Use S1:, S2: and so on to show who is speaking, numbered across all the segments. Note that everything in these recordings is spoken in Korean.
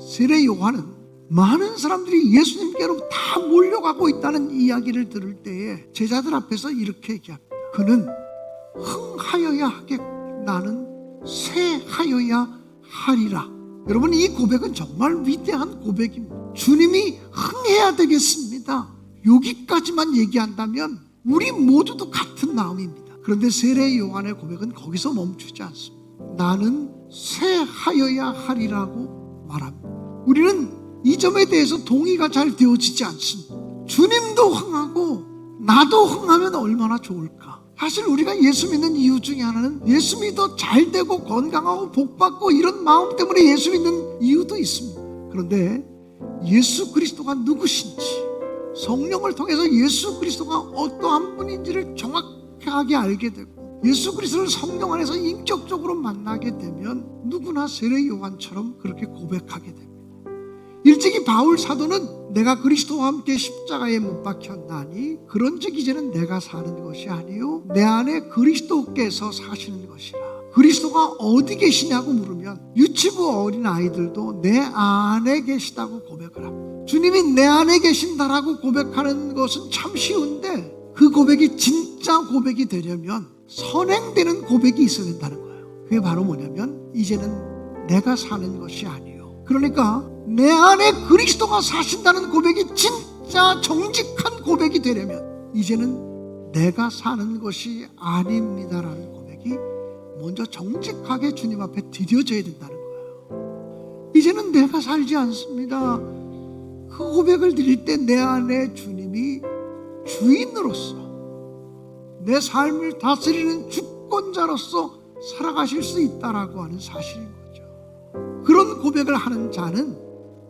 S1: 세례 요한은 많은 사람들이 예수님께로 다 몰려가고 있다는 이야기를 들을 때에 제자들 앞에서 이렇게 얘기합니다. 그는 흥하여야 하겠 나는 새하여야 하리라. 여러분 이 고백은 정말 위대한 고백입니다. 주님이 흥해야 되겠습니다. 여기까지만 얘기한다면 우리 모두도 같은 마음입니다. 그런데 세례 요한의 고백은 거기서 멈추지 않습니다. 나는 새하여야 하리라고 말합니다. 우리는 이 점에 대해서 동의가 잘 되어지지 않습니다. 주님도 흥하고 나도 흥하면 얼마나 좋을까? 사실 우리가 예수 믿는 이유 중에 하나는 예수 믿어 잘 되고 건강하고 복받고 이런 마음 때문에 예수 믿는 이유도 있습니다. 그런데 예수 그리스도가 누구신지 성령을 통해서 예수 그리스도가 어떠한 분인지를 정확하게 알게 되고 예수 그리스도를 성령 안에서 인격적으로 만나게 되면 누구나 세례 요한처럼 그렇게 고백하게 됩니다. 일찍이 바울 사도는 내가 그리스도와 함께 십자가에 못 박혔나니 그런즉 이제는 내가 사는 것이 아니요 내 안에 그리스도께서 사시는 것이라. 그리스도가 어디 계시냐고 물으면 유치부 어린 아이들도 내 안에 계시다고 고백을 합니다. 주님이 내 안에 계신다라고 고백하는 것은 참 쉬운데 그 고백이 진짜 고백이 되려면 선행되는 고백이 있어야 된다는 거예요 그게 바로 뭐냐면 이제는 내가 사는 것이 아니요 그러니까 내 안에 그리스도가 사신다는 고백이 진짜 정직한 고백이 되려면 이제는 내가 사는 것이 아닙니다라는 고백이 먼저 정직하게 주님 앞에 드려져야 된다는 거예요. 이제는 내가 살지 않습니다. 그 고백을 드릴 때 내 안에 주님이 주인으로서 내 삶을 다스리는 주권자로서 살아가실 수 있다라고 하는 사실인 거죠. 그런 고백을 하는 자는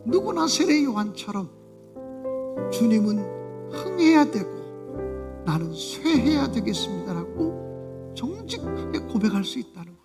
S1: 누구나 세례 요한처럼 주님은 흥해야 되고 나는 쇠해야 되겠습니다라고 정직하게 고백할 수 있다는